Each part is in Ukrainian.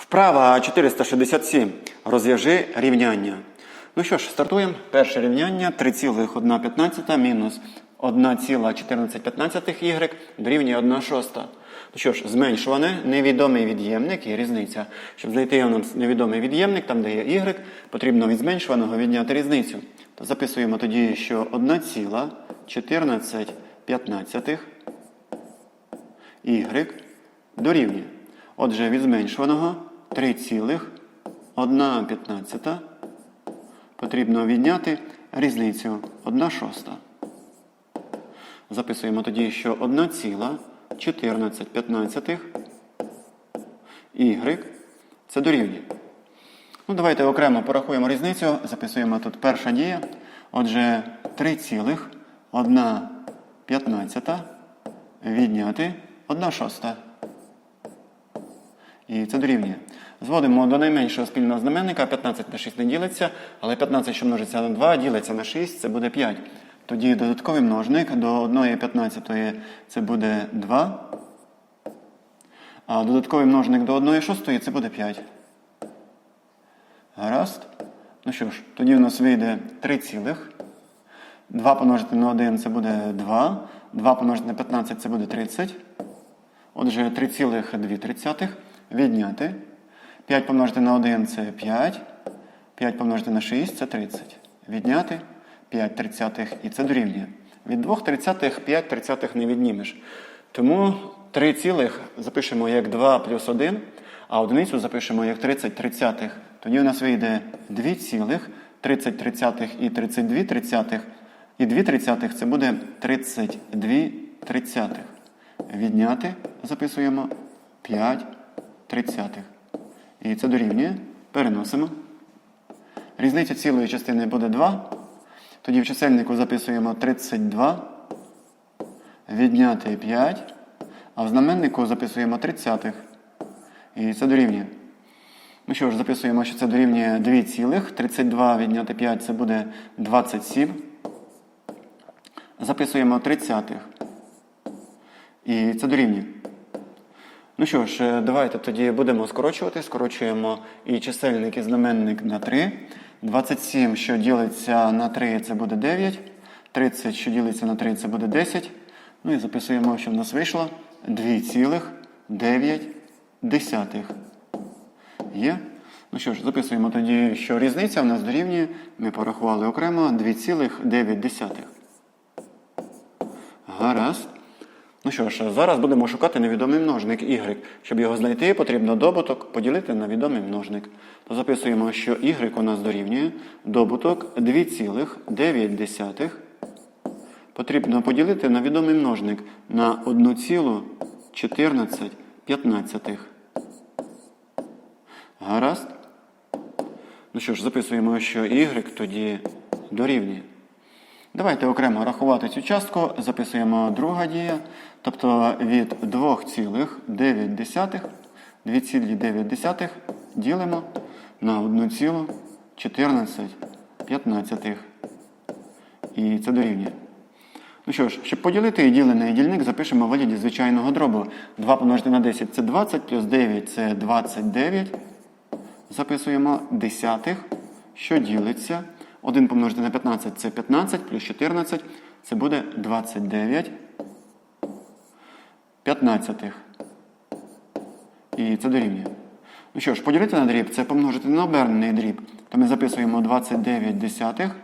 Вправа 467. Розв'яжи рівняння. Ну що ж, стартуємо. Перше рівняння 3,115 мінус 1,1415 y дорівнює 1 шоста. Ну що ж, зменшуване, невідомий від'ємник і різниця. Щоб знайти у нас невідомий від'ємник, там де є y, потрібно від зменшуваного відняти різницю. То записуємо тоді, що 1,1415 y дорівнює. Отже, від зменшуваного 3,115 потрібно відняти різницю 1 шоста. Записуємо тоді, що 1,1415 y це дорівнює. Ну, давайте окремо порахуємо різницю. Записуємо тут перша дія. Отже, 3,115 відняти 1 шоста. І це дорівнює. Зводимо до найменшого спільного знаменника. 15 на 6 не ділиться, але 15, що множиться на 2, ділиться на 6, це буде 5. Тоді додатковий множник до 1 15 це буде 2. А додатковий множник до 1 шостої це буде 5. Гаразд. Ну що ж, тоді у нас вийде 3 цілих. 2 помножити на 1 це буде 2. 2 помножити на 15 це буде 30. Отже, 3,2 відняти. 5 помножити на 1 це 5. 5 помножити на 6 це 30. Відняти 5 тридцятих і це дорівнює. Від 2 тридцятих 5 тридцятих не віднімеш. Тому 3 цілих запишемо як 2 плюс 1, а одиницю запишемо як 30 тридцятих. Тоді у нас вийде 2 цілих, 30 тридцятих і 32 тридцятих. І 2 тридцятих це буде 32 тридцятих. Відняти записуємо 5 тридцятих. І це дорівнює. Переносимо. Різниця цілої частини буде 2. Тоді в чисельнику записуємо 32. Відняти 5. А в знаменнику записуємо 30. І це дорівнює. Ну що ж, записуємо, що це дорівнює 2 цілих. 32 відняти 5 це буде 27. Записуємо 30. І це дорівнює. Ну що ж, давайте тоді будемо скорочувати. Скорочуємо і чисельник, і знаменник на 3. 27, що ділиться на 3, це буде 9. 30, що ділиться на 3, це буде 10. Ну і записуємо, що в нас вийшло 2,9. Є? Ну що ж, записуємо тоді, що різниця в нас дорівнює. Ми порахували окремо 2,9. Гаразд. Ну що ж, зараз будемо шукати невідомий множник y. Щоб його знайти, потрібно добуток поділити на відомий множник. То записуємо, що y у нас дорівнює добуток 2,9. Потрібно поділити на відомий множник на 1,14. Гаразд. Ну що ж, записуємо, що y тоді дорівнює. Давайте окремо рахувати цю частку. Записуємо друга дія. Тобто від 2,9 2,9 ділимо на 1,14. І це дорівнює. Ну що ж, щоб поділити і ділений дільник, запишемо в вигляді звичайного дробу. 2 помножити на 10 це 20, плюс 9 це 29. Записуємо десятих, що ділиться. 1 помножити на 15 це 15, плюс 14 це буде 29 п'ятнадцятих. І це дорівнює. Ну що ж, поділити на дріб це помножити на обернений дріб. То ми записуємо 29 десятих,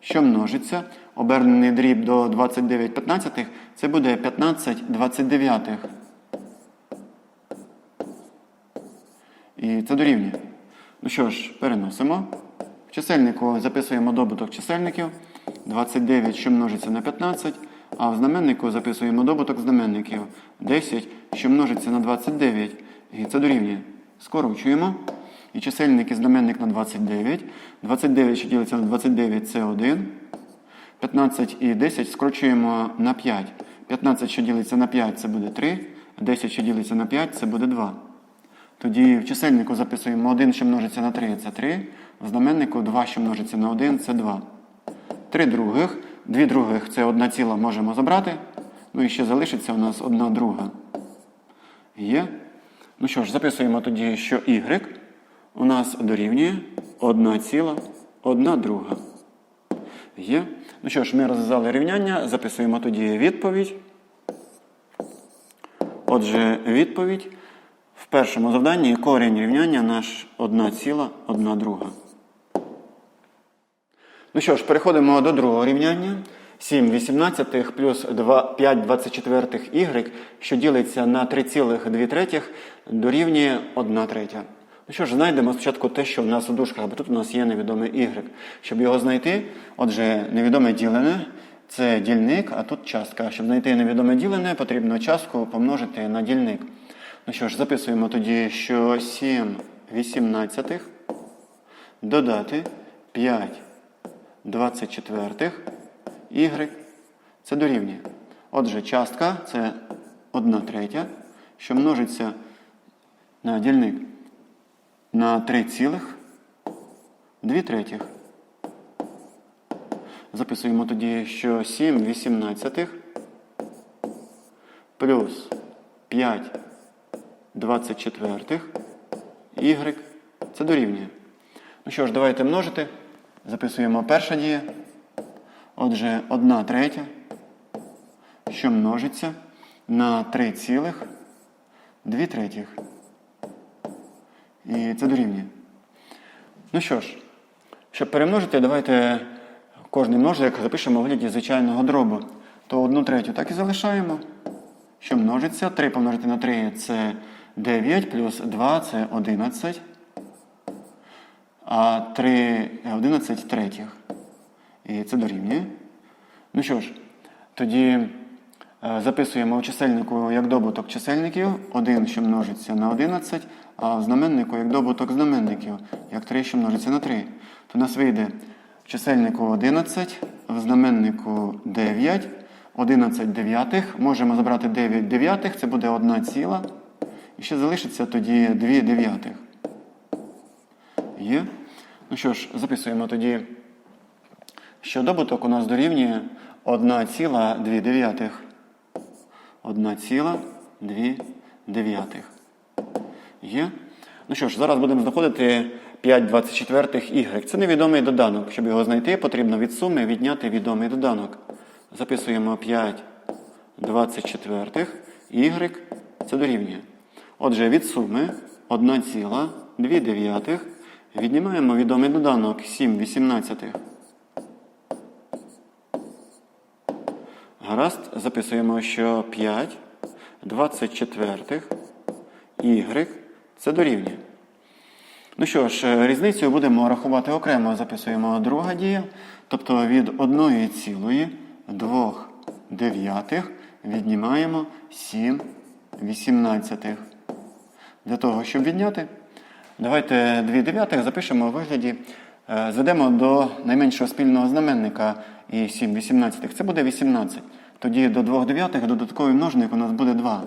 що множиться. Обернений дріб до 29 п'ятнадцятих це буде 15 29. І це дорівнює. Ну що ж, переносимо. Чисельнику записуємо добуток чисельників. 29, що множиться на 15. А в знаменнику записуємо добуток знаменників. 10, що множиться на 29. І це дорівнює. Скорочуємо. І чисельник і знаменник на 29. 29, що ділиться на 29, це 1. 15 і 10 скорочуємо на 5. 15, що ділиться на 5, це буде 3. 10, що ділиться на 5, це буде 2. Тоді в чисельнику записуємо 1, що множиться на 3, це 3. В знаменнику 2, що множиться на 1, це 2. 3 других. 2 других це 1 ціла можемо забрати. Ну і ще залишиться у нас 1 друга. Є. Ну що ж, записуємо тоді, що y у нас дорівнює 1,1 друга. Є. Ну що ж, ми розв'язали рівняння, записуємо тоді відповідь. Отже, відповідь в першому завданні корінь рівняння наш 1,1 друга. Ну що ж, переходимо до другого рівняння. 7 18 плюс 2, 5 24 y, що ділиться на 3,2 третіх, дорівнює 1 третя. Ну що ж, знайдемо спочатку те, що в нас у дужках, бо тут у нас є невідомий y. Щоб його знайти, отже, невідоме ділене це дільник, а тут частка. Щоб знайти невідоме ділене, потрібно частку помножити на дільник. Ну що ж, записуємо тоді, що 7 18 додати 5 24 y це дорівнює. Отже, частка це 1 третя, що множиться на дільник на 3 цілих 2 третіх. Записуємо тоді, що 7 18 плюс 5 24 y це дорівнює. Ну що ж, давайте множити. Записуємо перша дія. Отже, 1 третя, що множиться на 3 цілих 2 третіх. І це дорівнює. Ну що ж, щоб перемножити, давайте кожний множник запишемо в вигляді звичайного дробу. То 1 третю так і залишаємо. Що множиться? 3 помножити на 3 це 9, плюс 2 це 11. А 3 11 третіх. І це дорівнює. Ну що ж, тоді е, записуємо у чисельнику як добуток чисельників 1, що множиться на 11, а в знаменнику як добуток знаменників, як 3, що множиться на 3. То нас вийде в чисельнику 11, в знаменнику 9, 11 дев'ятих. Можемо забрати 9 дев'ятих, це буде 1 ціла. І ще залишиться тоді 2 дев'ятих. Є? Ну що ж, записуємо тоді, що добуток у нас дорівнює 1,2 1,2. Є? Ну що ж, зараз будемо знаходити 5 24 y. Це невідомий доданок. Щоб його знайти, потрібно від суми відняти відомий доданок. Записуємо 5 24 y. Це дорівнює. Отже, від суми 1,2 дев'ятих віднімаємо відомий доданок 7 18. Гаразд, записуємо, що 5 24 y це дорівнює. Ну що ж, різницю будемо рахувати окремо. Записуємо друга дія. Тобто від 1,2 дев'ятих віднімаємо 7 18. Для того, щоб відняти, давайте 2 дев'ятих запишемо у вигляді, е, зведемо до найменшого спільного знаменника і 7 18. Це буде 18. Тоді до 2 дев'ятих додатковий множник у нас буде 2.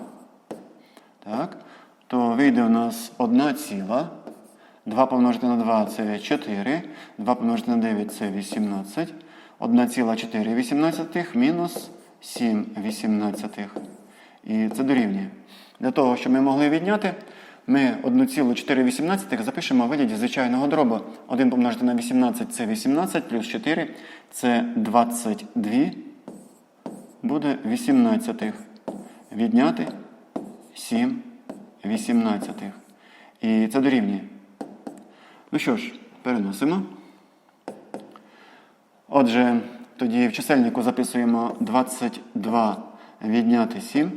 Так? То вийде у нас 1 ціла. 2 помножити на 2 це 4. 2 помножити на 9 це 18. 1,4 18 мінус 7 18. І це дорівнює. Для того, щоб ми могли відняти, ми 1,4 запишемо в вигляді звичайного дробу. 1 помножити на 18 це 18, плюс 4 це 22. Буде 18. Відняти 7 18. І це дорівнює. Ну що ж, переносимо. Отже, тоді в чисельнику записуємо 22 відняти 7,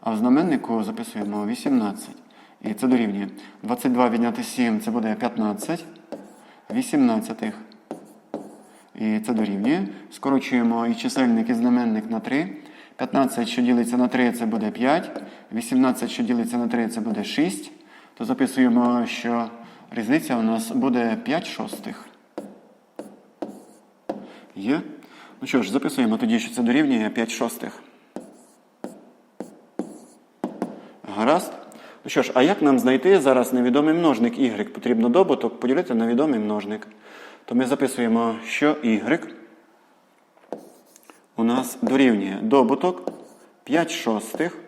а в знаменнику записуємо 18. І це дорівнює. 22 відняти 7 це буде 15, 18. І це дорівнює. Скорочуємо і чисельник, і знаменник на 3. 15, що ділиться на 3, це буде 5. 18, що ділиться на 3, це буде 6. То записуємо, що різниця у нас буде 5 шостих. Є? Ну що ж, записуємо тоді, що це дорівнює 5 шостих. Ну що ж, а як нам знайти зараз невідомий множник y? Потрібно добуток поділити на відомий множник. То ми записуємо, що y у нас дорівнює добуток 5 шостих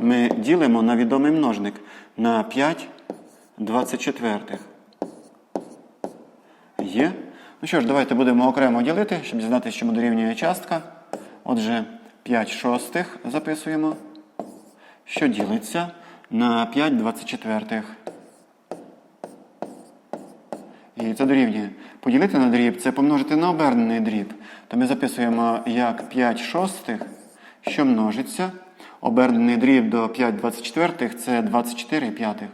ми ділимо на відомий множник на 5 24. Є. Ну що ж, давайте будемо окремо ділити, щоб дізнатися, чому дорівнює частка. Отже, 5 шостих записуємо, що ділиться на 5 24. І це дорівнює. Поділити на дріб це помножити на обернений дріб. То ми записуємо як 5 шостих, що множиться. Обернений дріб до 5 24 це 24 п'ятих.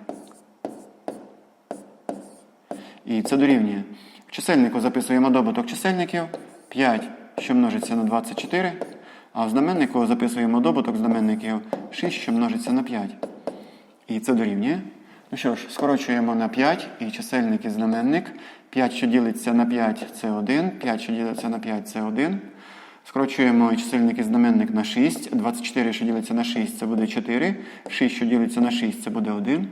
І це дорівнює. В чисельнику записуємо добуток чисельників 5, що множиться на 24. А в знаменнику записуємо добуток знаменників 6, що множиться на 5. І це дорівнює. Ну що ж, скорочуємо на 5 і чисельник і знаменник. 5, що ділиться на 5, це 1. 5, що ділиться на 5, це 1. Скорочуємо і чисельник і знаменник на 6. 24, що ділиться на 6, це буде 4. 6, що ділиться на 6, це буде 1.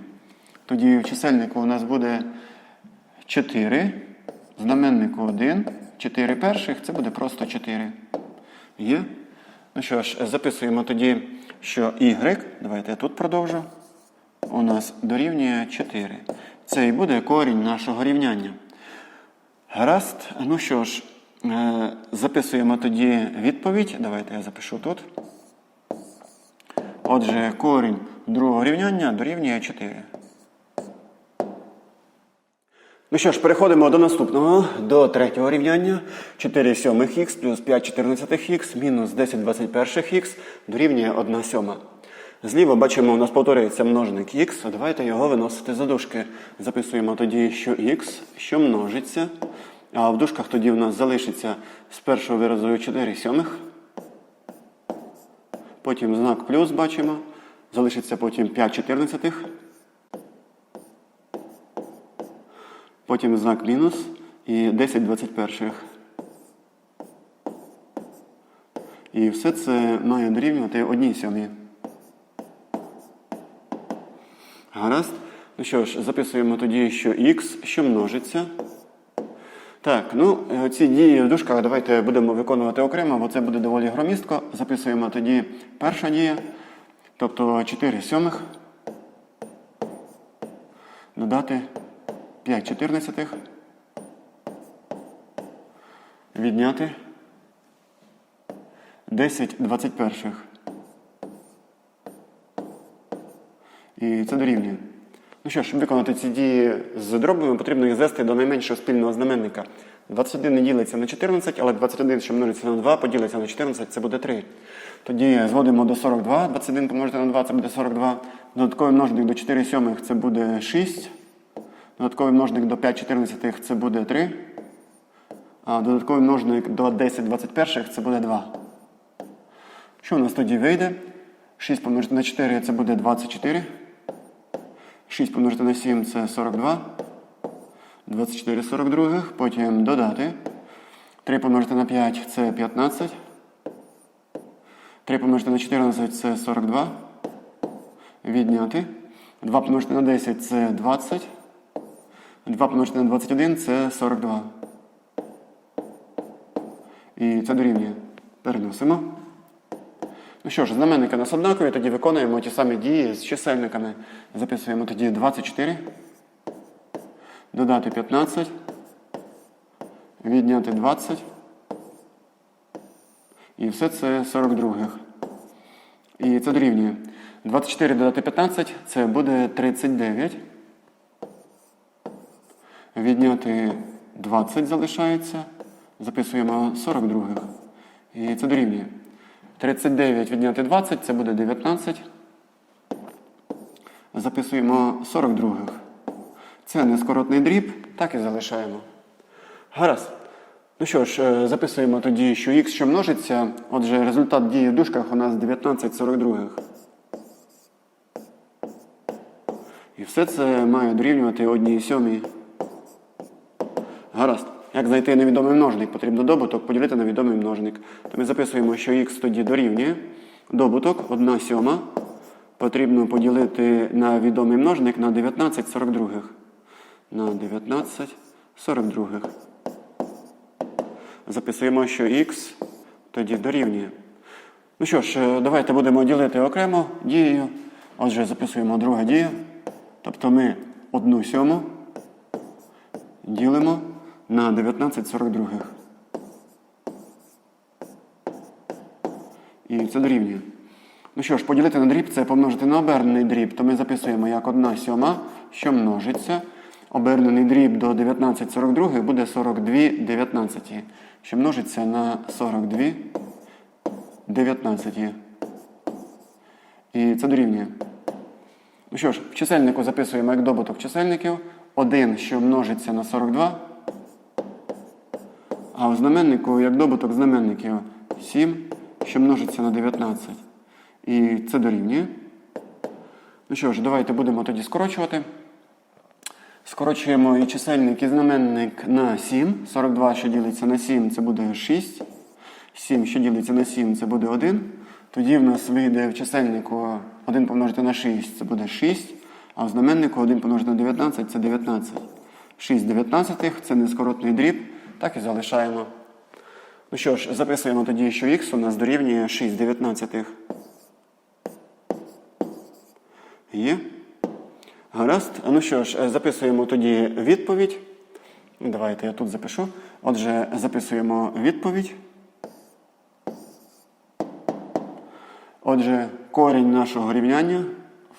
Тоді в чисельнику у нас буде 4. Знаменнику 1. 4 перших, це буде просто 4. Є? Ну що ж, записуємо тоді, що y, давайте я тут продовжу, у нас дорівнює 4. Це і буде корінь нашого рівняння. Гаразд, ну що ж, е, записуємо тоді відповідь. Давайте я запишу тут. Отже, корінь другого рівняння дорівнює 4. Ну що ж, переходимо до наступного, до третього рівняння. 4 сьомих х плюс 5 чотирнадцятих х мінус 10 21 х дорівнює 1 сьома. Зліва бачимо, у нас повторюється множник х, давайте його виносити за дужки. Записуємо тоді, що х, що множиться. А в дужках тоді у нас залишиться з першого виразу 4 сьомих. Потім знак плюс бачимо. Залишиться потім 5 чотирнадцятих. Потім знак мінус і 10 21. І все це має дорівнювати одній сьомій. Гаразд. Ну що ж, записуємо тоді, що х, що множиться. Так, ну е, ці дії в дужках давайте будемо виконувати окремо, бо це буде доволі громістко. Записуємо тоді перша дія, тобто 4 сьомих. Додати 5 чотирнадцятих. Відняти 10 двадцять перших. І це дорівнює. Ну що щоб виконати ці дії з дробами, потрібно їх звести до найменшого спільного знаменника. 21 не ділиться на 14, але 21, що множиться на 2, поділиться на 14, це буде 3. Тоді зводимо до 42. 21 помножити на 2, це буде 42. Додатковий множник до 4 сьомих це буде 6. Додатковий множник до 5 чотирнадцятих це буде 3. А додатковий множник до 10 21 це буде 2. Що у нас тоді вийде? 6 помножити на 4 це буде 24. 6 помножити на 7 це 42. 24 42. Потім додати. 3 помножити на 5 це 15. 3 помножити на 14 це 42. Відняти. 2 помножити на 10 це 20. 2 помножити на 21 це 42. І це дорівнює. Переносимо. Ну що ж, знаменники нас однакові, тоді виконуємо ті самі дії з чисельниками. Записуємо тоді 24. Додати 15. Відняти 20. І все це 42. І це дорівнює. 24 додати 15 це буде 39. Відняти 20 залишається. Записуємо 42. І це дорівнює. 39 відняти 20 це буде 19. Записуємо 42. Це нескоротний дріб, так і залишаємо. Гаразд. Ну що ж, е, записуємо тоді, що х що множиться. Отже, результат дії в дужках у нас 19 42. І все це має дорівнювати одній сьомій. Гаразд. Як знайти невідомий множник? Потрібно добуток поділити на відомий множник. То ми записуємо, що х тоді дорівнює. Добуток 1 сьома. Потрібно поділити на відомий множник на 19 42. На 19 42. Записуємо, що х тоді дорівнює. Ну що ж, е, давайте будемо ділити окремо дією. Отже, записуємо друга дія. Тобто ми одну сьому ділимо на 19 42. І це дорівнює. Ну що ж, поділити на дріб це помножити на обернений дріб, то ми записуємо як 1 сьома, що множиться. Обернений дріб до 19 42 буде 42 19, що множиться на 42 19. І це дорівнює. Ну що ж, в чисельнику записуємо як добуток чисельників. 1, що множиться на 42. А в знаменнику як добуток знаменників 7, що множиться на 19. І це дорівнює. Ну що ж, давайте будемо тоді скорочувати. Скорочуємо і чисельник, і знаменник на 7. 42, що ділиться на 7, це буде 6. 7, що ділиться на 7, це буде 1. Тоді в нас вийде в чисельнику 1 помножити на 6, це буде 6. А в знаменнику 1 помножити на 19 це 19. 6 19 це нескоротний дріб. Так і залишаємо. Ну що ж, записуємо тоді, що х у нас дорівнює 6 19. Є. Гаразд. Ну що ж, записуємо тоді відповідь. Давайте я тут запишу. Отже, записуємо відповідь. Отже, корінь нашого рівняння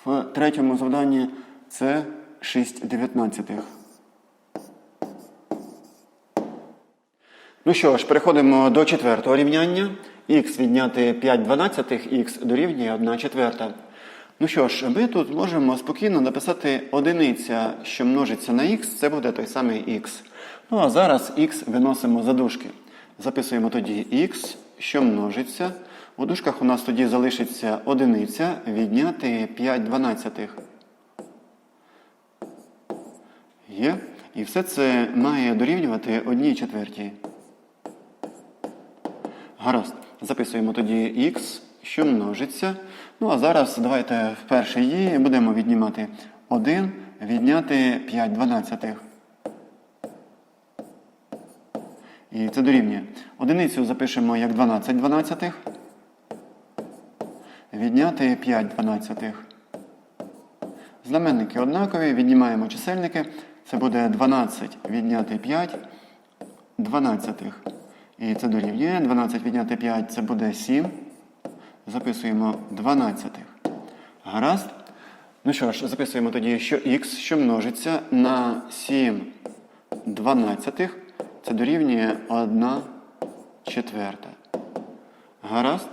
в третьому завданні це 6 дев'ятнадцятих. Ну що ж, переходимо до четвертого рівняння. Х відняти 5 дванадцятих, х дорівнює 1 четверта. Ну що ж, ми тут можемо спокійно написати одиниця, що множиться на х, це буде той самий х. Ну а зараз х виносимо за дужки. Записуємо тоді х, що множиться. У дужках у нас тоді залишиться одиниця відняти 5 дванадцятих. Є. І все це має дорівнювати одній четвертій. Гаразд. Записуємо тоді х, що множиться. Ну, а зараз давайте в першій дії будемо віднімати 1, відняти 5 дванадцятих. І це дорівнює. Одиницю запишемо як 12 дванадцятих. Відняти 5 дванадцятих. Знаменники однакові, віднімаємо чисельники. Це буде 12 відняти 5 дванадцятих. І це дорівнює. 12 відняти 5 це буде 7. Записуємо 12. Гаразд. Ну що ж, записуємо тоді, що х, що множиться на 7 дванадцятих, це дорівнює 1 четверта. Гаразд.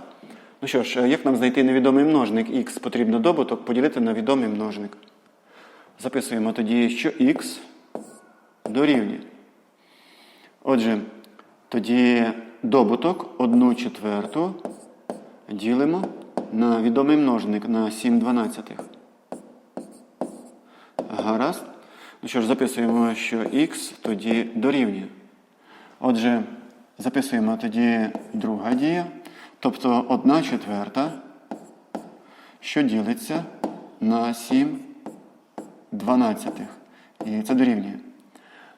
Ну що ж, як нам знайти невідомий множник х потрібно добуток поділити на відомий множник. Записуємо тоді, що х дорівнює. Отже, тоді добуток 1 четверту ділимо на відомий множник на 7 дванадцятих. Гаразд. Ну що ж, записуємо, що х тоді дорівнює. Отже, записуємо тоді друга дія. Тобто 1 четверта, що ділиться на 7 дванадцятих. І це дорівнює.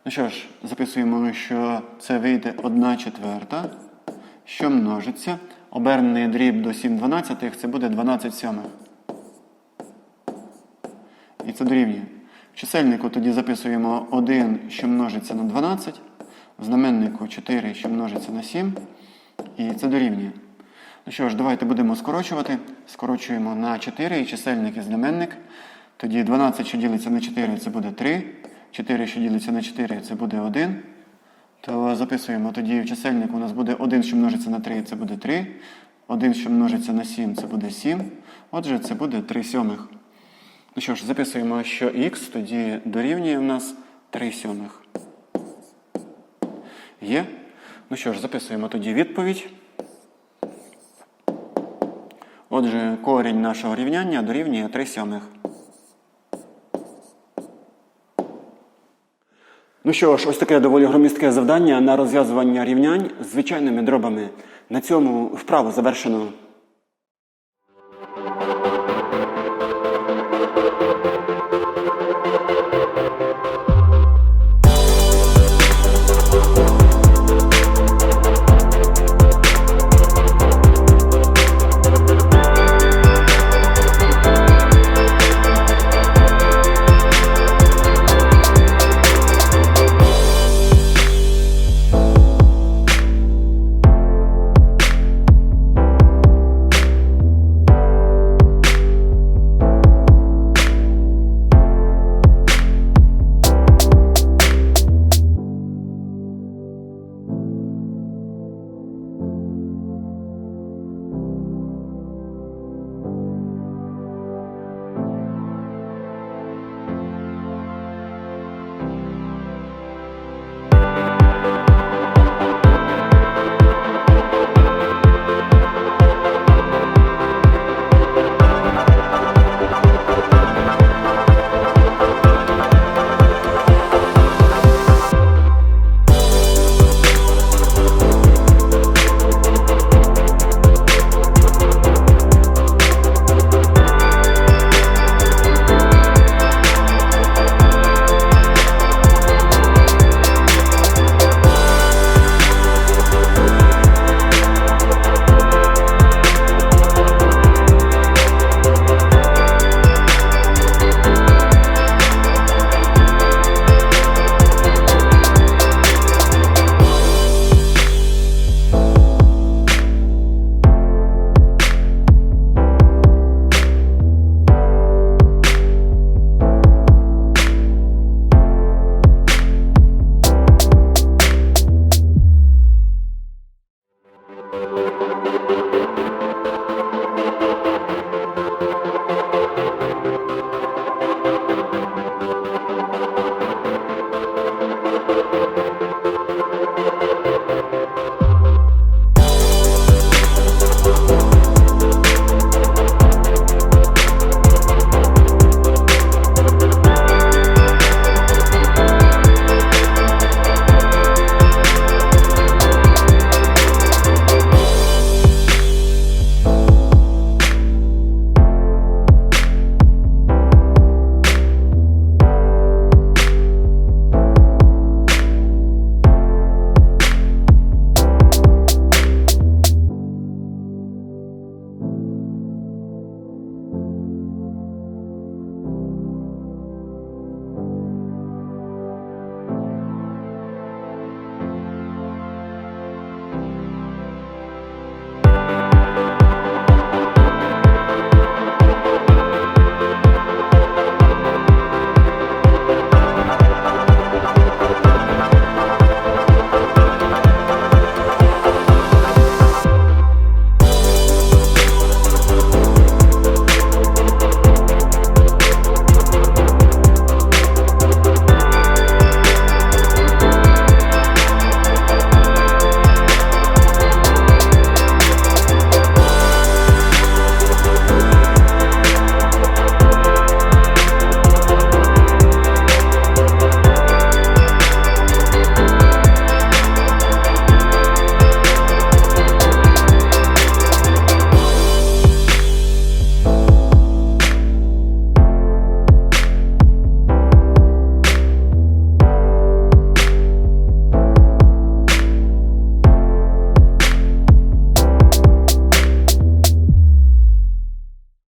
Ну що ж, записуємо, що це вийде 1 четверта, що множиться. Обернений дріб до 7 дванадцятих це буде 12 сьомих. І це дорівнює. В чисельнику тоді записуємо 1, що множиться на 12, в знаменнику 4, що множиться на 7. І це дорівнює. Ну що ж, давайте будемо скорочувати. Скорочуємо на 4 і чисельник і знаменник. Тоді 12, що ділиться на 4, це буде 3. 4, що ділиться на 4, це буде 1. То записуємо тоді в чисельник у нас буде 1, що множиться на 3, це буде 3. 1, що множиться на 7, це буде 7. Отже, це буде 3 сьомих. Ну що ж, записуємо, що х тоді дорівнює у нас 3 сьомих. Є? Ну що ж, записуємо тоді відповідь. Отже, корінь нашого рівняння дорівнює 3 сьомих. Ну що ж, ось таке доволі громістке завдання на розв'язування рівнянь з звичайними дробами. На цьому вправо завершено.